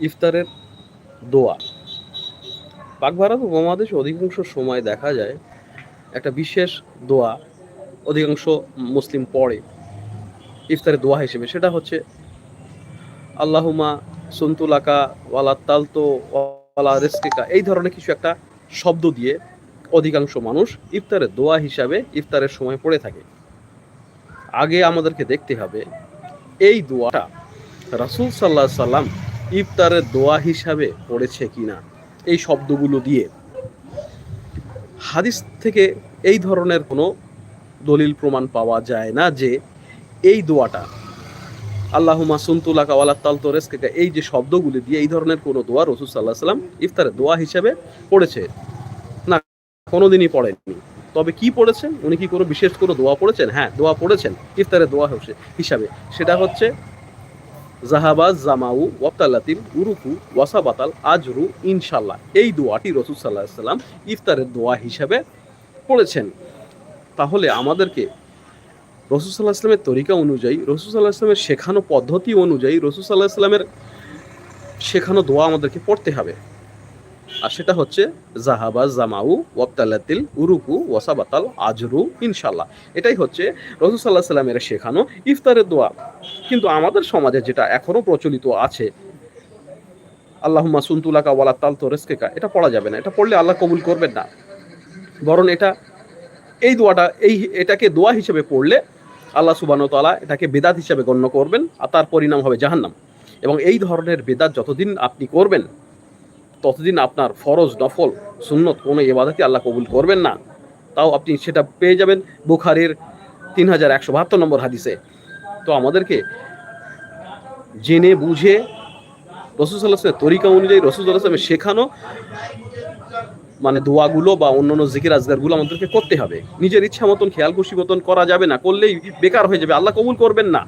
ইফতারের দোয়া। পাক ভারত উপমহাদেশে অধিকাংশ সময় দেখা যায় একটা বিশেষ দোয়া অধিকাংশ মুসলিম পড়ে ইফতারের দোয়া হিসেবে। সেটা হচ্ছে আল্লাহুমা সন্তুলাকা ওয়ালা তালতো ওয়ালা রেস্কিকা এই ধরনের কিছু একটা শব্দ দিয়ে অধিকাংশ মানুষ ইফতারের দোয়া হিসাবে ইফতারের সময় পড়ে থাকে। আগে আমাদেরকে দেখতে হবে, এই দোয়াটা রাসূল সাল্লাহ সাল্লাম ইফতারের দোয়া হিসাবে পড়েছে কিনা এই শব্দগুলো দিয়ে। হাদিস থেকে এই ধরনের কোনো দলিল প্রমাণ পাওয়া যায় না যে এই দোয়াটা আল্লাহ সুন্তুলাকা ওয়ালা তালতো রেস্কেকা এই যে শব্দগুলি দিয়ে এই ধরনের কোনো দোয়া রসুল সাল্লাহ সাল্লাম ইফতারের দোয়া হিসাবে পড়েছে। না, কোনোদিনই পড়েননি। তবে কি পড়েছেন? উনি কি কোনো বিশেষ কোনো দোয়া পড়েছেন? হ্যাঁ দোয়া পড়েছেন ইফতারের দোয়া হিসাবে। সেটা হচ্ছে জাহাবাজ, জামাউ ওয়াক্তালাতিল উরুকু, ওয়াসাবাতাল, আজরু ইনশাল্লাহ এই দোয়াটি রসুল সাল্লাহ সাল্লাম ইফতারের দোয়া হিসাবে পড়েছেন। তাহলে আমাদেরকে রসুল সাল্লাহ আসলামের তরিকা অনুযায়ী, রসুল সাল্লাহ আসলামের শেখানো পদ্ধতি অনুযায়ী, রসুল সাল্লাহ আসলামের শেখানো দোয়া আমাদেরকে পড়তে হবে। আর সেটা হচ্ছে জাহাবা জামাউ ওয়াক্তালাতিল উরুকু ওয়াসাবাতাল আজরু ইনশাল্লাহ এটাই হচ্ছে রসুল সাল্লাহ সাল্লামের শেখানো ইফতারের দোয়া। কিন্তু আমাদের সমাজে যেটা এখনও প্রচলিত আছে, আল্লাহুম্মা সুন্তুলাকা ওয়ালা তাল তো রেস্কেকা এটা পড়া যাবে না। এটা পড়লে আল্লাহ কবুল করবেন না। বরং এটা, এই দোয়াটা, এই এটাকে দোয়া হিসেবে পড়লে আল্লাহ সুবান তালা এটাকে বেদাত হিসেবে গণ্য করবেন আর তার পরিণাম হবে জাহান্নাম। এবং এই ধরনের বেদাত যতদিন আপনি করবেন ততদিন আপনার ফরজ নফল, সুন্নত কোনো এবাদাতি আল্লাহ কবুল করবেন না। তাও আপনি সেটা পেয়ে যাবেন বুখারির তিন হাজার একশো বাহাত্তর নম্বর হাদিসে। তো আমাদেরকে জেনে বুঝে রসুসাল্লাহামের তরিকা অনুযায়ী রসুসাল্লাহামের শেখানো মানে দোয়াগুলো বা অন্যান্য জিকির আজগারগুলো আমাদেরকে করতে হবে। নিজের ইচ্ছা মতন, খেয়াল খুশি মতন করা যাবে না, করলেই বেকার হয়ে যাবে, আল্লাহ কবুল করবেন না।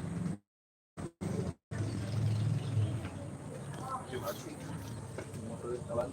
শরীর খাবার